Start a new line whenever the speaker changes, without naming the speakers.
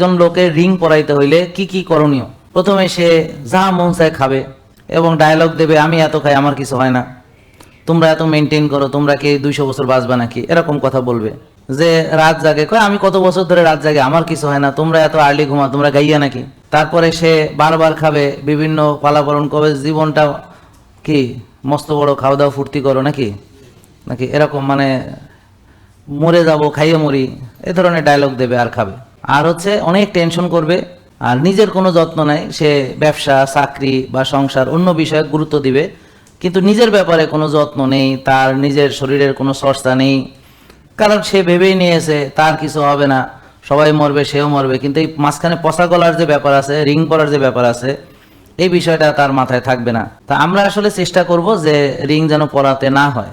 একজন লোকের রিং পরাইতে হইলে কি কি করণীয়? প্রথমে সে যা মন চায় খাবে এবং ডায়লগ দেবে, আমি এত খাই, আমার কিছু হয় না। তোমরা এত মেনটেন করো, তোমরা কি দুইশো বছর বাঁচবা নাকি? এরকম কথা বলবে। যে রাত জাগে কয় আমি কত বছর ধরে রাত জাগে, আমার কিছু হয় না, তোমরা এত আর্লি ঘুমা তোমরা গাইয়া নাকি? তারপরে সে বারবার খাবে, বিভিন্ন পালাপালন করবে, জীবনটা কি, মস্ত বড়, খাওয়া দাওয়া, ফুর্তি করো নাকি? নাকি? এরকম মানে মরে যাব, খাইয়ে মরি। এ ধরনের ডায়লগ দেবে আর খাবে। আর হচ্ছে অনেক টেনশন করবে। আর নিজের কোনো যত্ন নাই, সে ব্যবসা, চাকরি বা সংসার অন্য বিষয়ে গুরুত্ব দিবে। কিন্তু নিজের ব্যাপারে কোনো যত্ন নেই, তার নিজের শরীরের কোনো চর্চা নেই। কারণ সে ভেবেই নিয়েছে, তার কিছু হবে না, সবাই মরবে, সেও মরবে। কিন্তু এই মাঝখানে পচা গলার যে ব্যাপার আছে, রিং পরার যে ব্যাপার আছে, এই বিষয়টা তার মাথায় থাকবে না। তা আমরা আসলে চেষ্টা করব যে রিং যেন পরাতে না হয়।